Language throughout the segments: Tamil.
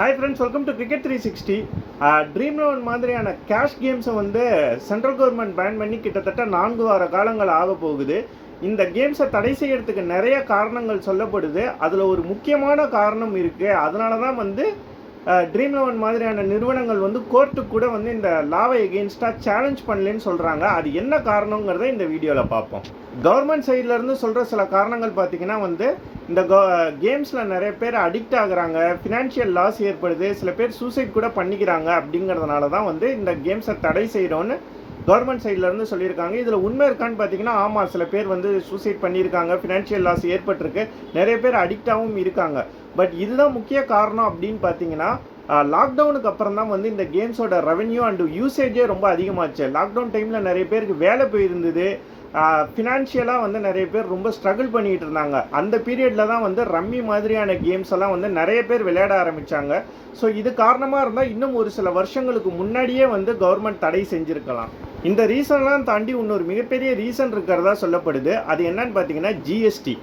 Hi friends welcome to cricket three sixty dream eleven மாதிரியான கேஷ் கேம்ஸை வந்து சென்ட்ரல் கவர்மெண்ட் பேன் பண்ணி கிட்டத்தட்ட நான்கு வார காலங்கள் ஆக போகுது. இந்த கேம்ஸை தடை செய்யறதுக்கு நிறைய காரணங்கள் சொல்லப்படுது. அதில் ஒரு முக்கியமான காரணம் இருக்குது அதனால தான் வந்து ட்ரீம் லெவன் மாதிரியான நிறுவனங்கள் வந்து கோர்ட்டுக்கு கூட வந்து இந்த லாவை எகெயின்ஸ்டாக சேலஞ்ச் பண்ணலன்னு சொல்கிறாங்க அது என்ன காரணங்கிறத இந்த வீடியோவில் பார்ப்போம். கவர்மெண்ட் சைட்லேருந்து சொல்கிற சில காரணங்கள் பார்த்தீங்கன்னா வந்து இந்த கேம்ஸில் நிறைய பேர் அடிக்ட் ஆகுறாங்க ஃபினான்ஷியல் லாஸ் ஏற்படுது சில பேர் சூசைட் கூட பண்ணிக்கிறாங்க அப்படிங்கிறதுனால தான் வந்து இந்த கேம்ஸை தடை செய்கிறோன்னு கவர்மெண்ட் சைட்லேருந்து சொல்லியிருக்காங்க. இதில் உண்மை இருக்கான்னு பார்த்தீங்கன்னா ஆமாம் சில பேர் வந்து சூசைட் பண்ணியிருக்காங்க. ஃபினான்ஷியல் லாஸ் ஏற்பட்டிருக்கு. நிறைய பேர் அடிக்டாகவும் இருக்காங்க. பட் இதுதான் முக்கிய காரணம் அப்படின்னு பார்த்தீங்கன்னா லாக்டவுனுக்கு அப்புறம் தான் வந்து இந்த கேம்ஸோட ரெவென்யூ அண்டு யூசேஜே ரொம்ப அதிகமாச்சு. லாக்டவுன் டைமில் நிறைய பேருக்கு வேலை போயிருந்தது. ஃபினான்ஷியலாக வந்து நிறைய பேர் ரொம்ப ஸ்ட்ரகிள் பண்ணிகிட்டு இருந்தாங்க. அந்த பீரியடில் தான் வந்து ரம்மி மாதிரியான கேம்ஸ் எல்லாம் வந்து நிறைய பேர் விளையாட ஆரம்பித்தாங்க ஸோ இது காரணமாக இருந்தால் இன்னும் ஒரு சில வருஷங்களுக்கு முன்னாடியே வந்து கவர்மெண்ட் தடை செஞ்சுருக்கலாம். இந்த ரீசன்லாம் தாண்டி இன்னொரு மிகப்பெரிய ரீசன் இருக்கிறதா சொல்லப்படுது. அது என்னன்னு பார்த்தீங்கன்னா ஜிஎஸ்டி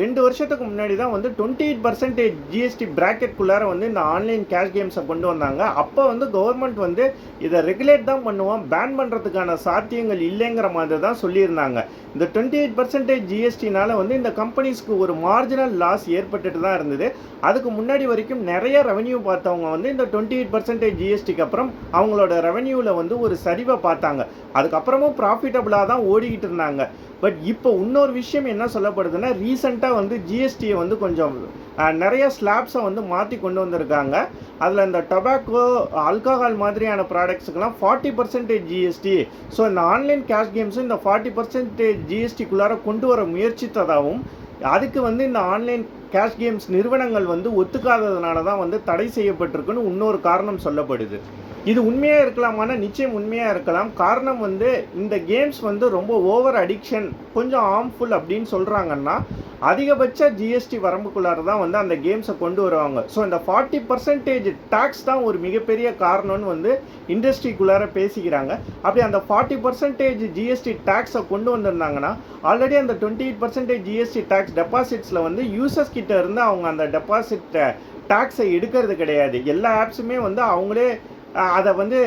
ரெண்டு வருஷத்துக்கு முன்னாடி தான் வந்து டுவெண்ட்டி எயிட் பர்சன்டேஜ் ஜிஎஸ்டி ப்ராக்கெட்குள்ளார வந்து இந்த ஆன்லைன் கேஷ் கேம்ஸை கொண்டு வந்தாங்க. அப்போ வந்து கவர்மெண்ட் வந்து இதை ரெகுலேட் தான் பண்ணுவோம் பேன் பண்ணுறதுக்கான சாத்தியங்கள் இல்லைங்கிற மாதிரி தான் சொல்லியிருந்தாங்க. இந்த டுவெண்ட்டி எயிட் பர்சன்டேஜ் ஜிஎஸ்டினால வந்து இந்த கம்பெனிஸ்க்கு ஒரு மார்ஜினல் லாஸ் ஏற்பட்டுட்டு தான் இருந்தது. அதுக்கு முன்னாடி வரைக்கும் நிறைய ரெவன்யூ பார்த்தவங்க வந்து இந்த டுவெண்ட்டி எயிட் பர்சன்டேஜ் ஜிஎஸ்டிக்கு அப்புறம் அவங்களோட ரெவன்யூவில் வந்து ஒரு சரிவை பார்த்தாங்க. அதுக்கப்புறமும் ப்ராஃபிட்டபுளாக தான் ஓடிக்கிட்டு இருந்தாங்க. பட் இப்போ இன்னொரு விஷயம் என்ன சொல்லப்படுதுன்னா ரீசெண்டாக வந்து ஜிஎஸ்டியை வந்து கொஞ்சம் நிறைய ஸ்லாப்ஸை வந்து மாற்றி கொண்டு வந்திருக்காங்க. அதில் இந்த டொபாக்கோ ஆல்கஹால் மாதிரியான ப்ராடக்ட்ஸுக்கெல்லாம் ஃபார்ட்டி பர்சன்டேஜ் ஜிஎஸ்டி ஸோ இந்த ஆன்லைன் கேஷ் கேம்ஸும் இந்த ஃபார்ட்டி பர்சன்டேஜ் ஜிஎஸ்டிக்குள்ளார கொண்டு வர முயற்சித்ததாகவும் அதுக்கு வந்து இந்த ஆன்லைன் கேஷ் கேம்ஸ் நிறுவனங்கள் வந்து ஒத்துக்காததுனால தான் வந்து தடை செய்யப்பட்டிருக்குன்னு இன்னொரு காரணம் சொல்லப்படுது. இது உண்மையாக இருக்கலாமான நிச்சயம் உண்மையாக இருக்கலாம். காரணம் வந்து இந்த கேம்ஸ் வந்து ரொம்ப ஓவர் அடிக்ஷன் கொஞ்சம் ஹார்ம்ஃபுல் அப்படின்னு சொல்கிறாங்கன்னா அதிகபட்ச ஜிஎஸ்டி வரம்புக்குள்ளார தான் வந்து அந்த கேம்ஸை கொண்டு வருவாங்க. ஸோ இந்த ஃபார்ட்டி பர்சன்டேஜ் டேக்ஸ் தான் ஒரு மிகப்பெரிய காரணம்னு வந்து இண்டஸ்ட்ரிக்குள்ளார பேசிக்கிறாங்க. அப்படி அந்த ஃபார்ட்டி பர்சன்டேஜ் ஜிஎஸ்டி டேக்ஸை கொண்டு வந்திருந்தாங்கன்னா ஆல்ரெடி அந்த twenty eight percentage GST tax டெபாசிட்ஸில் வந்து யூசர்ஸ் கிட்ட இருந்து அவங்க அந்த டெபாசிட்டை டேக்ஸை எடுக்கிறது கிடையாது. எல்லா ஆப்ஸுமே வந்து அவங்களே அதை வந்து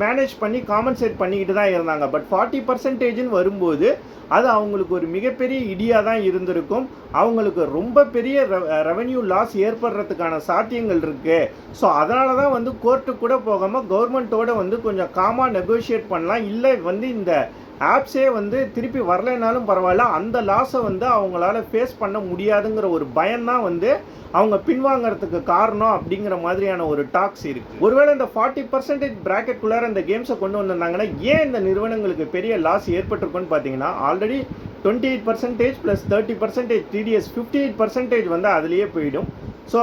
மேனேஜ் பண்ணி காம்பன்சேட் பண்ணிக்கிட்டு தான் இருந்தாங்க. பட் ஃபார்ட்டி பர்சன்டேஜ்னு வரும்போது அது அவங்களுக்கு ஒரு மிகப்பெரிய இடியாக தான் இருந்திருக்கும். அவங்களுக்கு ரொம்ப பெரிய ரெவென்யூ லாஸ் ஏற்படுறதுக்கான சாத்தியங்கள் இருக்குது ஸோ அதனால தான் வந்து கோர்ட்டுக்கு கூட போகாமல் கவர்மெண்ட்டோட வந்து கொஞ்சம் காமாக நெகோஷியேட் பண்ணலாம். இல்லை வந்து இந்த ஆப்ஸே வந்து திருப்பி வரலைனாலும் பரவாயில்ல. அந்த லாஸை வந்து அவங்களால ஃபேஸ் பண்ண முடியாதுங்கிற ஒரு பயம்தான் வந்து அவங்க பின்வாங்கிறதுக்கு காரணம் அப்படிங்கிற மாதிரியான ஒரு டாக்ஸ் இருக்குது ஒருவேளை இந்த ஃபார்ட்டி பர்சன்டேஜ் ப்ராக்கெட்குள்ளார இந்த கேம்ஸை கொண்டு வந்திருந்தாங்கன்னா ஏன் இந்த நிறுவனங்களுக்கு பெரிய லாஸ் ஏற்பட்டிருக்குன்னு பார்த்தீங்கன்னா already twenty eight percentage plus thirty percentage TDS fifty eight percentage வந்து அதுலேயே போயிடும். ஸோ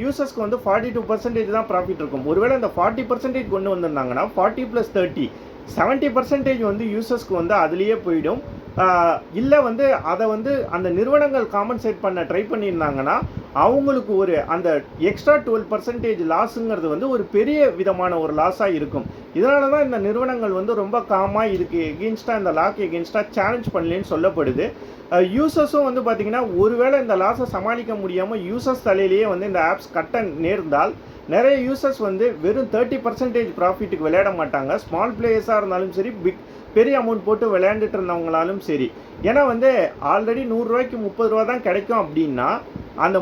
யூசர்ஸ்க்கு uh, வந்து ஃபார்ட்டி டூ பர்சன்டேஜ் தான் ப்ராஃபிட் இருக்கும். ஒருவேளை இந்த ஃபார்ட்டி பர்சன்டேஜ் கொண்டு வந்திருந்தாங்கன்னா forty plus thirty seventy percentage வந்து யூசர்ஸ்க்கு வந்து அதுலேயே போயிடும். இல்லை வந்து அதை வந்து அந்த நிறுவனங்கள் காம்பன்சேட் பண்ண ட்ரை பண்ணியிருந்தாங்கன்னா அவங்களுக்கு ஒரு அந்த எக்ஸ்ட்ரா டுவெல் பர்சன்டேஜ் லாஸுங்கிறது வந்து ஒரு பெரிய விதமான ஒரு லாஸாக இருக்கும். இதனால தான் இந்த நிறுவனங்கள் வந்து ரொம்ப காமாக இதுக்கு எகென்ஸ்டாக இந்த லாக்கு எகென்ஸ்டாக சேலஞ்ச் பண்ணலன்னு சொல்லப்படுது. யூசர்ஸும் வந்து பார்த்திங்கன்னா ஒருவேளை இந்த லாஸை சமாளிக்க முடியாமல் யூசர்ஸ் தலையிலேயே வந்து இந்த ஆப்ஸ் கட்ட நேர்ந்தால் நிறைய யூசர்ஸ் வந்து வெறும் தேர்ட்டி பர்சன்டேஜ் ப்ராஃபிட்டுக்கு விளையாட மாட்டாங்க. ஸ்மால் பிளேயர்ஸாக இருந்தாலும் சரி பிக் பெரிய அமௌண்ட் போட்டு விளையாண்டுட்டு இருந்தவங்களாலும் சரி. ஏன்னா வந்து ஆல்ரெடி நூறுரூவாய்க்கு முப்பது ரூபா தான் கிடைக்கும் அப்படின்னா அந்த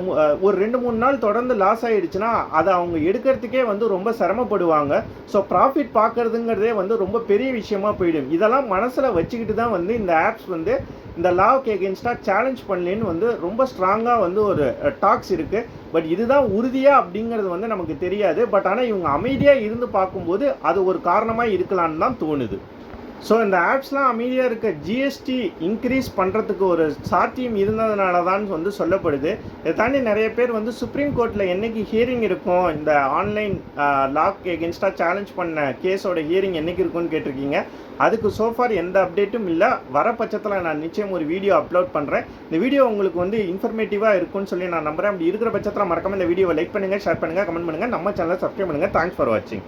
ஒரு ரெண்டு மூணு நாள் தொடர்ந்து லாஸ் ஆகிடுச்சுன்னா அதை அவங்க எடுக்கிறதுக்கே வந்து ரொம்ப சிரமப்படுவாங்க. ஸோ ப்ராஃபிட் பார்க்குறதுங்கிறதே வந்து ரொம்ப பெரிய விஷயமா போயிடும். இதெல்லாம் மனசில் வச்சுக்கிட்டு தான் வந்து இந்த ஆப்ஸ் வந்து இந்த லாவுக்கு எகென்ஸ்டாக சேலஞ்ச் பண்ணலேன்னு வந்து ரொம்ப ஸ்ட்ராங்காக வந்து ஒரு டாக்ஸ் இருக்குது பட் இதுதான் உறுதியாக அப்படிங்கிறது வந்து நமக்கு தெரியாது. பட் ஆனால் இவங்க அமைதியாக இருந்து பார்க்கும்போது அது ஒரு காரணமாக இருக்கலான்னு தான் தோணுது. ஸோ இந்த ஆப்ஸ்லாம் அமைதியாக இருக்க ஜிஎஸ்டி இன்க்ரீஸ் பண்ணுறதுக்கு ஒரு சாத்தியம் இருந்ததுனால தான் வந்து சொல்லப்படுது. இதை தாண்டி நிறைய பேர் வந்து சுப்ரீம் கோர்ட்டில் என்றைக்கு ஹியரிங் இருக்கும் இந்த ஆன்லைன் லாக் எகென்ஸ்டாக சேலஞ்ச் பண்ண கேஸோட ஹியரிங் என்றைக்கு இருக்கும்னு கேட்டிருக்கீங்க. அதுக்கு சோஃபார் எந்த அப்டேட்டும் இல்லை. வர பட்சத்தில் நான் நிச்சயம் ஒரு வீடியோ அப்லோட் பண்ணுறேன் இந்த வீடியோ உங்களுக்கு வந்து இன்ஃபர்மேட்டிவாக இருக்கும்னு சொல்லி நான் நம்புகிறேன் அப்படி இருக்கிற பட்சத்தில் மறக்காமல் இந்த வீடியோவை லைக் பண்ணுங்கள் ஷேர் பண்ணுங்கள் கமெண்ட் பண்ணுங்கள் நம்ம சேனலை சப்ஸ்கிரைப் பண்ணுங்கள் தேங்க்ஸ் ஃபார் வாட்சிங்